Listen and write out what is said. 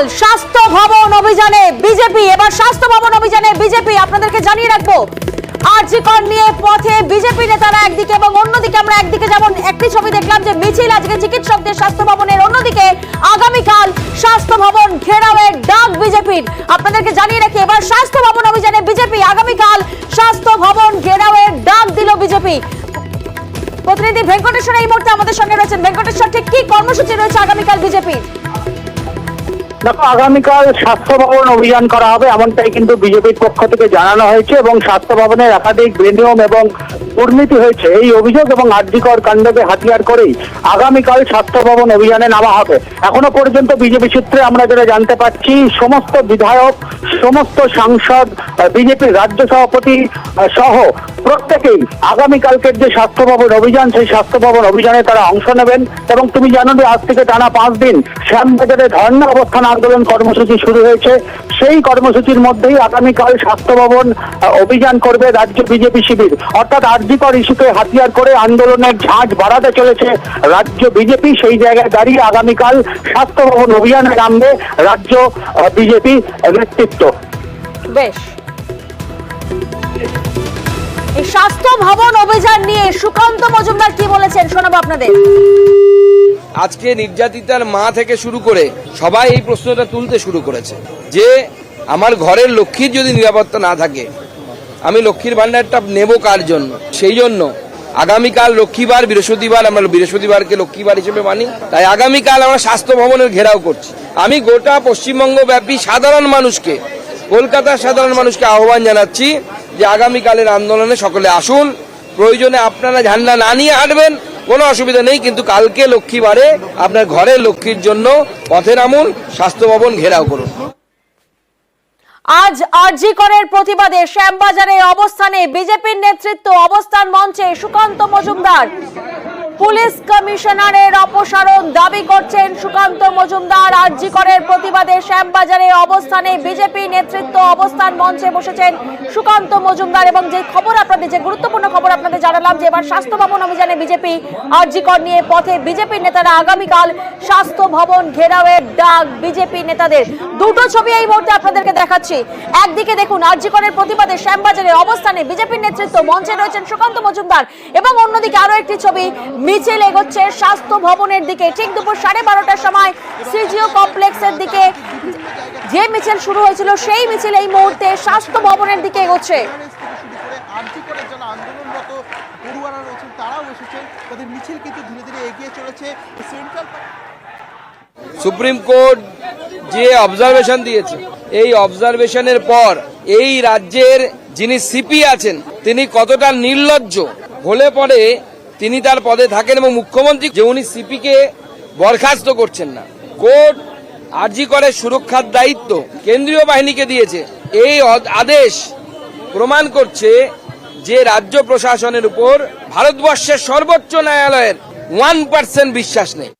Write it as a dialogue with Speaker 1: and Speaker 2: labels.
Speaker 1: আগামীকাল স্বাস্থ্য ভবন অভিযানে বিজেপি এবার স্বাস্থ্য ভবন অভিযানে বিজেপি আপনাদেরকে জানিয়ে রাখব। নিয়ে পথে বিজেপি নেতারা একদিকে এবং অন্যদিকে আমরা একদিকে যেমন একটি ছবি দেখলাম যে মিছিল আজকে চিকিৎসকদের স্বাস্থ্য ভবনের অন্যদিকে আগামীকাল স্বাস্থ্য ভবন ঘেরাওয়ের ডাক বিজেপির আপনাদেরকে জানিয়ে রাখি, এবার স্বাস্থ্য ভবন অভিযানে বিজেপি আগামীকাল স্বাস্থ্য ভবন ঘেরাওয়ের ডাক দিল বিজেপি প্রতিনিধি ভেঙ্কটেশ্বর এই মুহূর্তে আমাদের সঙ্গে রয়েছেন। ভেঙ্কটেশ্বর, ঠিক কি কর্মসূচি রয়েছে আগামীকাল বিজেপির
Speaker 2: দেখো, আগামীকাল স্বাস্থ্য ভবন অভিযান করা হবে, এমনটাই কিন্তু বিজেপির পক্ষ থেকে জানানো হয়েছে এবং স্বাস্থ্য ভবনের একাধিক বেনিয়ম এবং দুর্নীতি হয়েছে। এই অভিযোগ এবং আর্যিকর কাণ্ডকে হাতিয়ার করেই আগামীকাল স্বাস্থ্য ভবন অভিযানে নামা হবে। এখনও পর্যন্ত বিজেপি সূত্রে আমরা যেটা জানতে পারছি, সমস্ত বিধায়ক, সমস্ত সাংসদ বিজেপির রাজ্য সভাপতি সহ প্রত্যেকেই আগামীকালকের যে স্বাস্থ্য ভবন অভিযান, সেই স্বাস্থ্য ভবন অভিযানে তারা অংশ নেবেন এবং তুমি জানো যে আজ থেকে টানা পাঁচ দিন শ্যামবাজারে ধর্ণা অবস্থান আন্দোলন কর্মসূচি শুরু হয়েছে। সেই কর্মসূচির মধ্যেই আগামীকাল স্বাস্থ্য ভবন অভিযান করবে রাজ্য বিজেপি শিবির। অর্থাৎ আরজিকর ইস্যুকে হাতিয়ার করে আন্দোলনের ঝাঁজ বাড়াতে চলেছে রাজ্য বিজেপি। সেই জায়গায় দাঁড়িয়ে আগামীকাল স্বাস্থ্য ভবন অভিযানে নামবে রাজ্য বিজেপি নেতৃত্ব।
Speaker 1: বেশ। স্বাস্থ্য ভবন অভিযান নিয়ে সুকান্ত মজুমদার কি বলেছেন শোনাবো আপনাদের।
Speaker 3: আজকে নির্যাতিতার মা থেকে শুরু করে সবাই এই প্রশ্নটা তুলতে শুরু করেছে যে আমার ঘরের লক্ষ্মীর যদি নিরাপত্তা না থাকে, আমি লক্ষ্মীর ভান্ডারটা নেব কার জন্য? সেই জন্য আগামীকাল লক্ষ্মীবার, বৃহস্পতিবার, আমরা বৃহস্পতিবারকে লক্ষ্মীবার হিসেবে মানি, তাই আগামীকাল আমরা স্বাস্থ্য ভবনের ঘেরাও করছি। আমি গোটা পশ্চিমবঙ্গ ব্যাপী সাধারণ মানুষকে, কলকাতার সাধারণ মানুষকে আহ্বান জানাচ্ছি যে আগামীকালের আন্দোলনে সকলে আসুন। প্রয়োজনে আপনারা ঝান্ডা না নিয়ে হাঁটবেন, কোনো অসুবিধা নেই, কিন্তু কালকে লক্ষ্মীবারে আপনার ঘরে লক্ষ্মীর জন্য পথে নামুন, স্বাস্থ্য ভবন ঘেরাও করুন।
Speaker 1: আজ আরজি করের প্রতিবাদে শ্যামবাজারে অবস্থানে বিজেপির নেতৃত্ব অবস্থান মঞ্চে সুকান্ত মজুমদার। পুলিশ কমিশনারের অপসারণ দাবি করছেন সুকান্ত মজুমদার। আরজি করের প্রতিবাদে শ্যামবাজারে অবস্থানে বিজেপি নেতৃত্ব অবস্থান মঞ্চে বসেছেন সুকান্ত মজুমদার এবং যে খবর আপনাদের, যে গুরুত্বপূর্ণ খবর আপনাদের জানালাম যে এবার স্বাস্থ্য ভবন অভিযানে বিজেপি আরজি কর নিয়ে পথে বিজেপির নেতারা আগামীকাল স্বাস্থ্য ভবন ঘেরাওয়ের ডাক বিজেপি নেতাদের। দুটো ছবি এই মুহূর্তে আপনাদেরকে দেখাচ্ছি। একদিকে দেখুন, আরজিকরের প্রতিবাদে শ্যামবাজারে অবস্থানে বিজেপির নেতৃত্ব মঞ্চে রয়েছেন সুকান্ত মজুমদার এবং অন্যদিকে আরও একটি ছবি মিছিল এগোচ্ছে স্বাস্থ্য ভবনের দিকে। ঠিক দুপুর সাড়ে বারোটার সময় সিজিও কমপ্লেক্সের দিকে যে মিছিল শুরু হয়েছিল, সেই মিছিল এই মুহূর্তে স্বাস্থ্য ভবনের দিকে এগোচ্ছে।
Speaker 3: সুপ্রিম কোর্ট যে অবজারভেশন দিয়েছে, এই অবজারভেশনের পর এই রাজ্যের যিনি সিপি আছেন, তিনি কতটা নির্লজ্জ, হলে পরে তিনি তার পদে থাকেন এবং মুখ্যমন্ত্রী যে উনি সিপিকে বরখাস্ত করছেন না। কোর্ট আর্জি করে সুরক্ষার দায়িত্ব কেন্দ্রীয় বাহিনীকে দিয়েছে। এই আদেশ প্রমাণ করছে যে রাজ্য প্রশাসনের উপর ভারতবর্ষের সর্বোচ্চ ন্যায়ালয়ের ওয়ান পার্সেন্ট বিশ্বাস নেই।